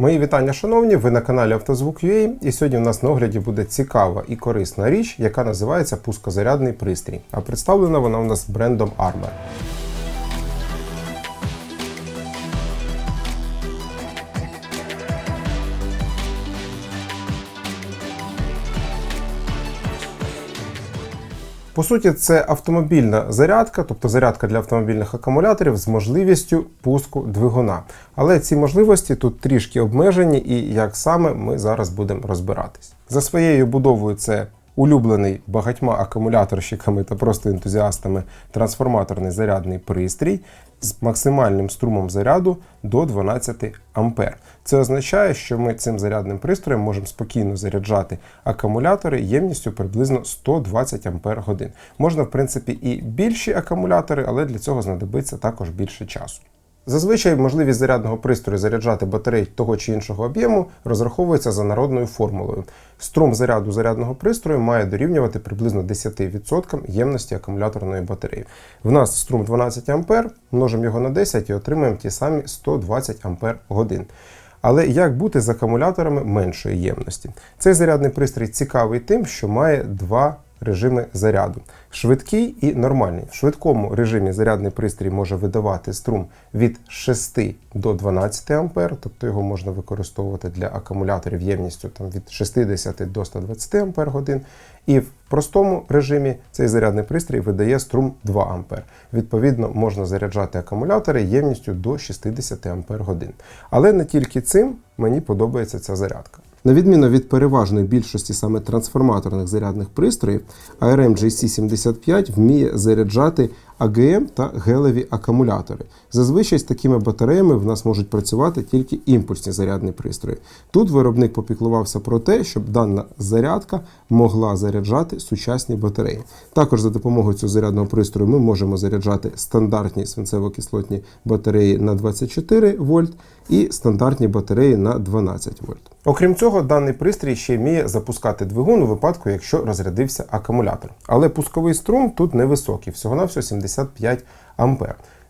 Мої вітання, шановні! Ви на каналі Автозвук.ua і сьогодні у нас на огляді буде цікава і корисна річ, яка називається пускозарядний пристрій. А представлена вона у нас брендом Armor. По суті, це автомобільна зарядка, тобто зарядка для автомобільних акумуляторів з можливістю пуску двигуна. Але ці можливості тут трішки обмежені, і як саме ми зараз будемо розбиратись. За своєю будовою це улюблений багатьма акумуляторщиками та просто ентузіастами трансформаторний зарядний пристрій з максимальним струмом заряду до 12 А. Це означає, що ми цим зарядним пристроєм можемо спокійно заряджати акумулятори ємністю приблизно 120 Ах. Можна, в принципі, і більші акумулятори, але для цього знадобиться також більше часу. Зазвичай можливість зарядного пристрою заряджати батарей того чи іншого об'єму розраховується за народною формулою. Струм заряду зарядного пристрою має дорівнювати приблизно 10% ємності акумуляторної батареї. В нас струм 12 А, множимо його на 10 і отримаємо ті самі 120 Ах. Але як бути з акумуляторами меншої ємності? Цей зарядний пристрій цікавий тим, що має два режими заряду: швидкий і нормальний. В швидкому режимі зарядний пристрій може видавати струм від 6 до 12 А, тобто його можна використовувати для акумуляторів ємністю там, від 60 до 120 Ах. І в простому режимі цей зарядний пристрій видає струм 2 А. Відповідно, можна заряджати акумулятори ємністю до 60 Ах. Але не тільки цим мені подобається ця зарядка. На відміну від переважної більшості саме трансформаторних зарядних пристроїв, ARM JC75 вміє заряджати АГМ та гелеві акумулятори. Зазвичай з такими батареями в нас можуть працювати тільки імпульсні зарядні пристрої. Тут виробник попіклувався про те, щоб дана зарядка могла заряджати сучасні батареї. Також за допомогою цього зарядного пристрою ми можемо заряджати стандартні свинцево-кислотні батареї на 24 вольт і стандартні батареї на 12 вольт. Окрім цього, даний пристрій ще вміє запускати двигун у випадку, якщо розрядився акумулятор. Але пусковий струм тут невисокий, всього-навсього 75 А.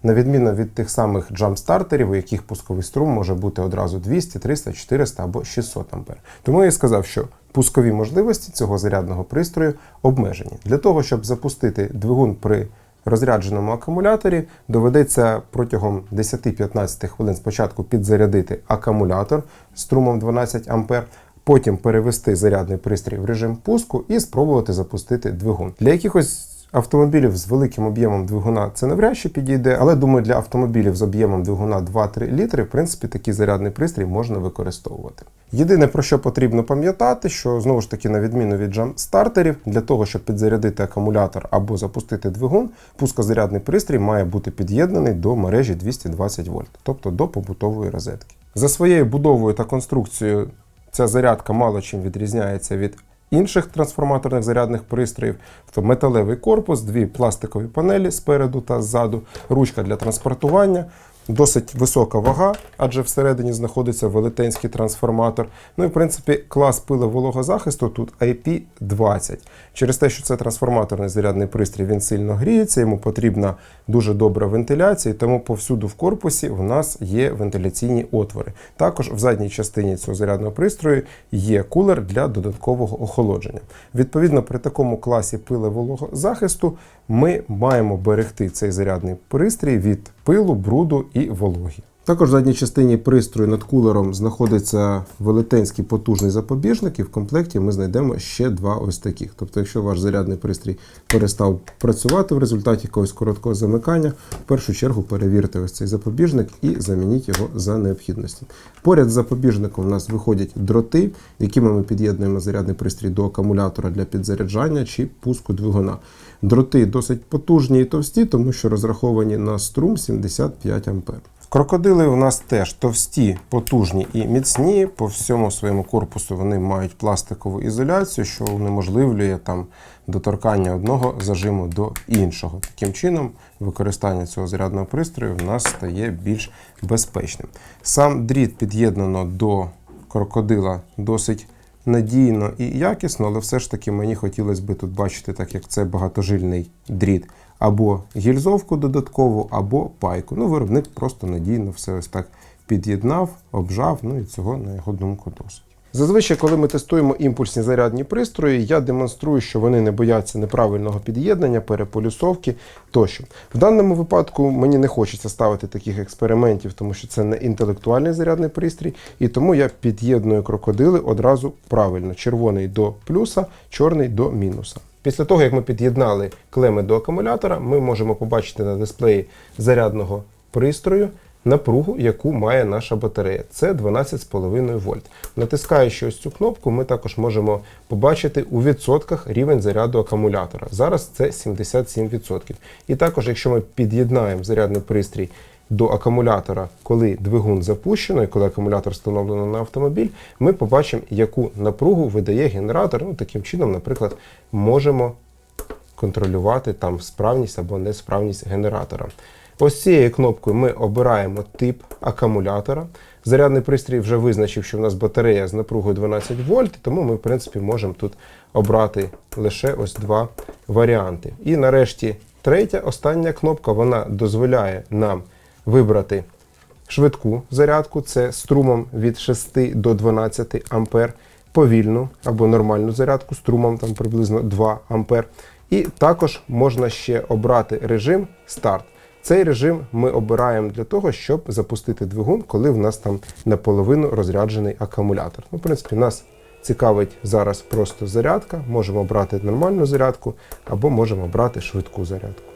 На відміну від тих самих джамп-стартерів, у яких пусковий струм може бути одразу 200, 300, 400 або 600 А. Тому я і сказав, що пускові можливості цього зарядного пристрою обмежені. Для того, щоб запустити двигун при розрядженому акумуляторі доведеться протягом 10-15 хвилин спочатку підзарядити акумулятор струмом 12 А, потім перевести зарядний пристрій в режим пуску і спробувати запустити двигун. Для якихось Автомобілів з великим об'ємом двигуна це навряд чи підійде, але думаю, для автомобілів з об'ємом двигуна 2-3 літри, в принципі, такий зарядний пристрій можна використовувати. Єдине про що потрібно пам'ятати, що знову ж таки, на відміну від джам-стартерів, для того, щоб підзарядити акумулятор або запустити двигун, пускозарядний пристрій має бути під'єднаний до мережі 220 вольт, тобто до побутової розетки. За своєю будовою та конструкцією ця зарядка мало чим відрізняється від інших трансформаторних зарядних пристроїв, тобто металевий корпус, дві пластикові панелі спереду та ззаду, ручка для транспортування. Досить висока вага, адже всередині знаходиться велетенський трансформатор. Ну і в принципі клас пиловологозахисту тут IP20. Через те, що це трансформаторний зарядний пристрій, він сильно гріється, йому потрібна дуже добра вентиляція, тому повсюду в корпусі в нас є вентиляційні отвори. Також в задній частині цього зарядного пристрою є кулер для додаткового охолодження. Відповідно, при такому класі пиловологозахисту ми маємо берегти цей зарядний пристрій від пилу, бруду і вологі. Також в задній частині пристрою над кулером знаходиться велетенський потужний запобіжник, і в комплекті ми знайдемо ще два ось таких. Тобто, якщо ваш зарядний пристрій перестав працювати в результаті якогось короткого замикання, в першу чергу перевірте ось цей запобіжник і замініть його за необхідності. Поряд з запобіжником у нас виходять дроти, якими ми під'єднуємо зарядний пристрій до акумулятора для підзаряджання чи пуску двигуна. Дроти досить потужні і товсті, тому що розраховані на струм 75 А. Крокодили у нас теж товсті, потужні і міцні. По всьому своєму корпусу вони мають пластикову ізоляцію, що унеможливлює там доторкання одного зажиму до іншого. Таким чином, використання цього зарядного пристрою в нас стає більш безпечним. Сам дріт під'єднано до крокодила досить надійно і якісно, але все ж таки мені хотілося б тут бачити, так як це багатожильний дріт, або гільзовку додаткову, або пайку. Ну, виробник просто надійно все ось так під'єднав, обжав, ну і цього, на його думку, досить. Зазвичай, коли ми тестуємо імпульсні зарядні пристрої, я демонструю, що вони не бояться неправильного під'єднання, переполюсовки тощо. В даному випадку мені не хочеться ставити таких експериментів, тому що це не інтелектуальний зарядний пристрій, і тому я під'єдную крокодили одразу правильно: червоний до плюса, чорний до мінуса. Після того, як ми під'єднали клеми до акумулятора, ми можемо побачити на дисплеї зарядного пристрою напругу, яку має наша батарея. Це 12,5 вольт. Натискаючи ось цю кнопку, ми також можемо побачити у відсотках рівень заряду акумулятора. Зараз це 77%. І також, якщо ми під'єднаємо зарядний пристрій до акумулятора, коли двигун запущено і коли акумулятор встановлено на автомобіль, ми побачимо, яку напругу видає генератор. Ну, таким чином, наприклад, можемо контролювати там справність або несправність генератора. Ось цією кнопкою ми обираємо тип акумулятора. Зарядний пристрій вже визначив, що в нас батарея з напругою 12 вольт, тому ми, в принципі, можемо тут обрати лише ось два варіанти. І нарешті третя, остання кнопка, вона дозволяє нам вибрати швидку зарядку, це струмом від 6 до 12 ампер, повільну або нормальну зарядку струмом там приблизно 2 ампер. І також можна ще обрати режим старт. Цей режим ми обираємо для того, щоб запустити двигун, коли в нас там наполовину розряджений акумулятор. Ну, в принципі, нас цікавить зараз просто зарядка. Можемо обрати нормальну зарядку або можемо обрати швидку зарядку.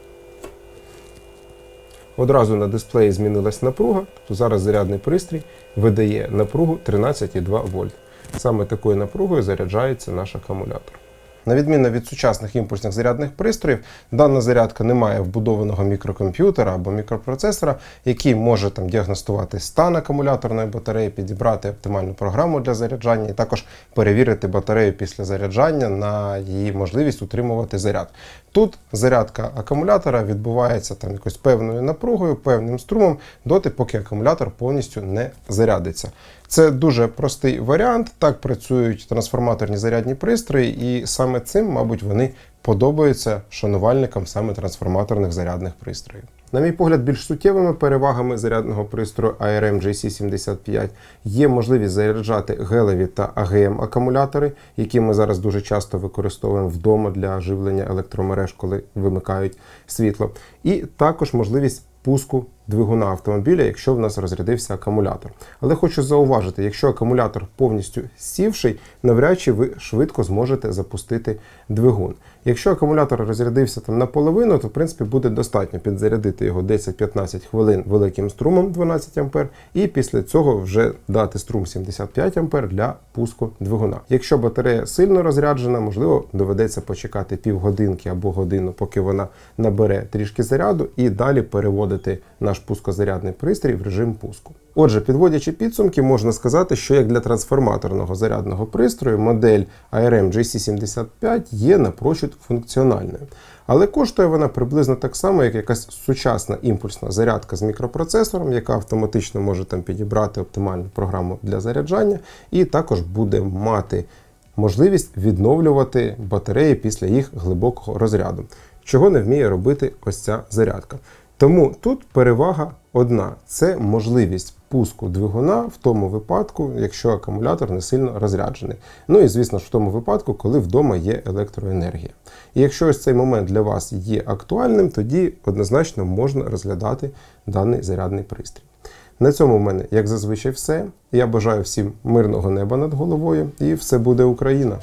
Одразу на дисплеї змінилась напруга, тобто зараз зарядний пристрій видає напругу 13,2 вольт. Саме такою напругою заряджається наш акумулятор. На відміну від сучасних імпульсних зарядних пристроїв, дана зарядка не має вбудованого мікрокомп'ютера або мікропроцесора, який може там діагностувати стан акумуляторної батареї, підібрати оптимальну програму для заряджання, і також перевірити батарею після заряджання на її можливість утримувати заряд. Тут зарядка акумулятора відбувається там якось певною напругою, певним струмом, доти, поки акумулятор повністю не зарядиться. Це дуже простий варіант. Так працюють трансформаторні зарядні пристрої, і саме цим, мабуть, вони подобаються шанувальникам саме трансформаторних зарядних пристроїв. На мій погляд, більш суттєвими перевагами зарядного пристрою ARM JC75 є можливість заряджати гелеві та АГМ акумулятори, які ми зараз дуже часто використовуємо вдома для живлення електромереж, коли вимикають світло, і також можливість пуску двигуна автомобіля, якщо в нас розрядився акумулятор. Але хочу зауважити, якщо акумулятор повністю сівший, навряд чи ви швидко зможете запустити двигун. Якщо акумулятор розрядився там наполовину, то в принципі буде достатньо підзарядити його 10-15 хвилин великим струмом 12 А, і після цього вже дати струм 75 А для пуску двигуна. Якщо батарея сильно розряджена, можливо, доведеться почекати півгодинки або годину, поки вона набере трішки заряду, і далі переводити наш пускозарядний пристрій в режим пуску. Отже, підводячи підсумки, можна сказати, що як для трансформаторного зарядного пристрою модель ARM GC75 є напрочуд функціональною. Але коштує вона приблизно так само, як якась сучасна імпульсна зарядка з мікропроцесором, яка автоматично може там підібрати оптимальну програму для заряджання, і також буде мати можливість відновлювати батареї після їх глибокого розряду, чого не вміє робити ось ця зарядка. Тому тут перевага одна: це можливість пуску двигуна в тому випадку, якщо акумулятор не сильно розряджений. Ну і звісно ж в тому випадку, коли вдома є електроенергія. І якщо ось цей момент для вас є актуальним, тоді однозначно можна розглядати даний зарядний пристрій. На цьому в мене, як зазвичай, все. Я бажаю всім мирного неба над головою, і все буде Україна!